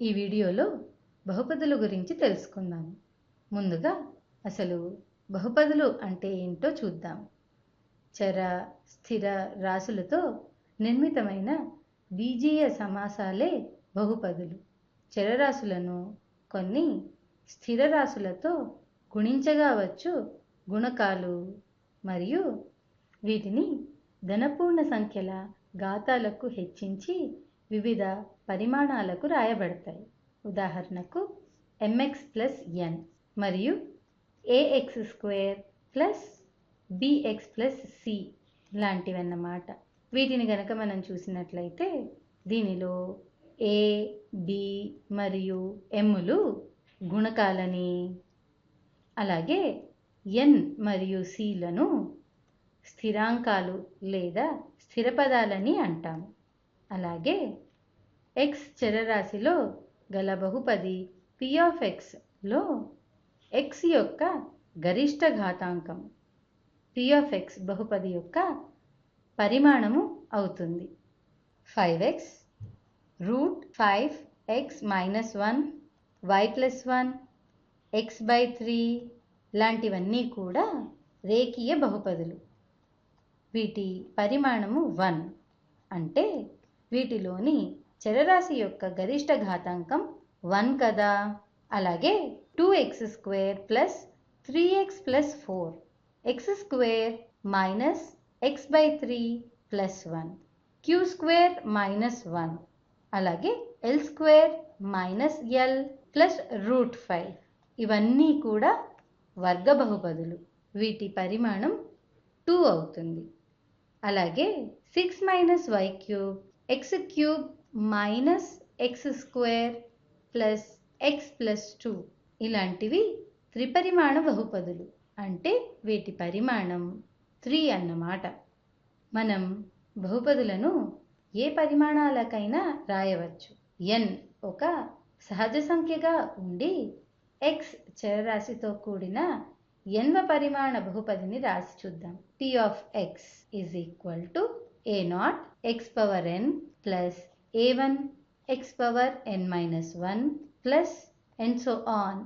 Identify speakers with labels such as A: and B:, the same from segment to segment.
A: ఈ వీడియోలో బహుపదుల గురించి తెలుసుకుందాం. ముందుగా అసలు బహుపదులు అంటే ఏంటో చూద్దాం. చర స్థిర రాశులతో నిర్మితమైన బీజీయ సమాసాలే బహుపదులు. చరరాశులను కొన్ని స్థిర రాశులతో గుణించగా వచ్చు గుణకాలు మరియు వీటిని ధనపూర్ణ సంఖ్యల ఘాతాలకు హెచ్చించి వివిధ పరిమాణాలకు రాయబడతాయి. ఉదాహరణకు ఎంఎక్స్ ప్లస్ ఎన్ మరియు a x square plus b x plus c లాంటివన్నమాట. వీటిని గనక మనం చూసినట్లయితే దీనిలో ఏ బి మరియు ఎమ్ములు గుణకాలని అలాగే ఎన్ మరియు సిలను స్థిరాంకాలు లేదా స్థిర పదాలని అంటాము. అలాగే ఎక్స్ చరరాశిలో గల బహుపది పి ఆఫ్ ఎక్స్లో ఎక్స్ యొక్క గరిష్ట ఘాతాంకం. పి ఆఫ్ ఎక్స్ బహుపది యొక్క పరిమాణము అవుతుంది. Five x root five x minus one y plus one x by three లాంటివన్నీ కూడా రేఖీయ బహుపదులు. వీటి పరిమాణము వన్ అంటే వీటిలోని చరరాశి యొక్క గరిష్ట ఘాతాంకం వన్ కదా. అలాగే two x square plus three x plus four x square minus x by three plus one q square minus one అలాగే l square minus l plus root five ఇవన్నీ కూడా వర్గ బహుపదులు వీటి పరిమాణం టూ అవుతుంది. అలాగే six minus y cube x cube minus x square plus x plus two ఇలాంటివి త్రిపరిమాణ బహుపదులు. అంటే వీటి పరిమాణం త్రీ అన్నమాట. మనం బహుపదులను ఏ పరిమాణాలకైనా రాయవచ్చు. ఎన్ ఒక సహజ సంఖ్యగా ఉండి ఎక్స్ చరరాశితో కూడిన ఎన్వ పరిమాణ బహుపదిని రాసి చూద్దాం. T of x is equal to a not x power n plus a one x power n minus one plus and so on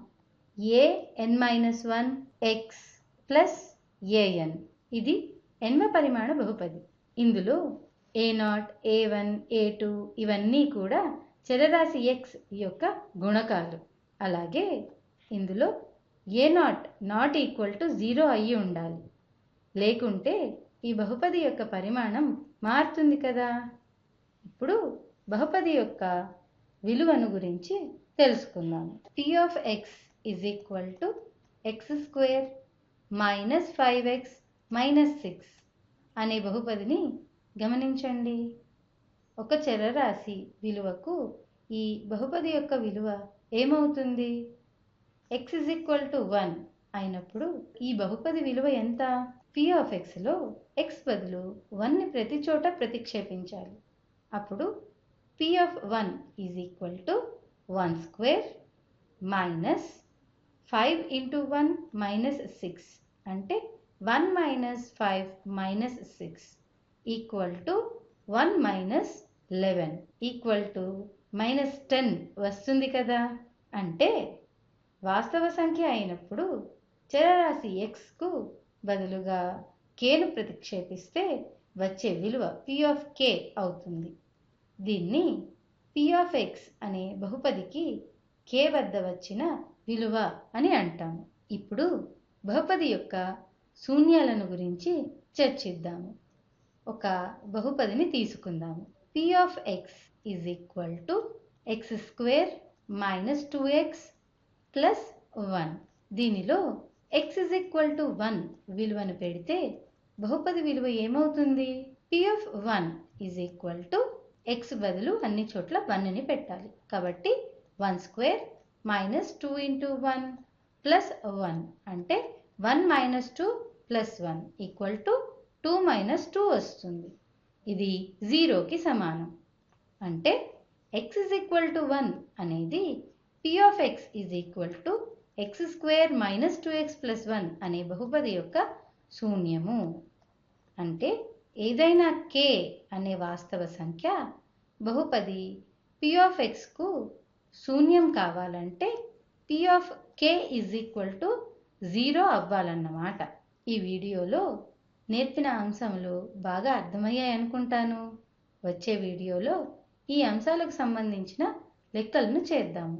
A: a n minus one x plus a n ఇది ఎన్వ పరిమాణ బహుపది. ఇందులో a not a one a two ఇవన్నీ కూడా చరరాశి x యొక్క గుణకాలు. అలాగే ఇందులో a not not equal to zero అయ్యి ఉండాలి. లేకుంటే ఈ బహుపది యొక్క పరిమాణం మారుతుంది కదా. ఇప్పుడు బహుపది యొక్క విలువను గురించి తెలుసుకుందాము p of x is equal to x square minus five x minus six అనే బహుపదిని గమనించండి. ఒక చరరాశి విలువకు ఈ బహుపది యొక్క విలువ ఏమవుతుంది? X is equal to one అయినప్పుడు ఈ బహుపది విలువ ఎంత? పి ఆఫ్ ఎక్స్లో ఎక్స్ బదులు వన్ని ప్రతి చోట ప్రతిక్షేపించాలి. అప్పుడు p of one is equal to one square minus five into one minus six అంటే one minus five minus six equal to one minus eleven equal to minus ten వస్తుంది కదా. అంటే వాస్తవ సంఖ్య అయినప్పుడు చరరాశి ఎక్స్కు బదులుగా కేను ప్రతిక్షేపిస్తే వచ్చే విలువ పి ఆఫ్ కే అవుతుంది. దీన్ని పి ఆఫ్ ఎక్స్ అనే బహుపదికి కే వద్ద వచ్చిన విలువ అని అంటాము. ఇప్పుడు బహుపది యొక్క శూన్యాలను గురించి చర్చిద్దాము. ఒక బహుపదిని తీసుకుందాము. P of x is equal to x square minus two x plus one దీనిలో x is equal to one విలువను పెడితే బహుపది విలువ ఏమవుతుంది? P of one is equal to x బదులు అన్ని చోట్ల వన్ని పెట్టాలి. కాబట్టి one square minus two into one plus one అంటే one minus two plus one equal to two minus two వస్తుంది. ఇది జీరోకి సమానం. అంటే x is equal to one అనేది p of x is equal to x square minus two x plus one అనే బహుపది యొక్క శూన్యము. అంటే ఏదైనా కే అనే వాస్తవ సంఖ్య బహుపది పి ఆఫ్ ఎక్స్కు శూన్యం కావాలంటే p of k is equal to zero అవ్వాలన్నమాట. ఈ వీడియోలో నేర్పిన అంశములు బాగా అర్థమయ్యాయి అనుకుంటాను. వచ్చే వీడియోలో ఈ అంశాలకు సంబంధించిన లెక్కలను చేద్దాము.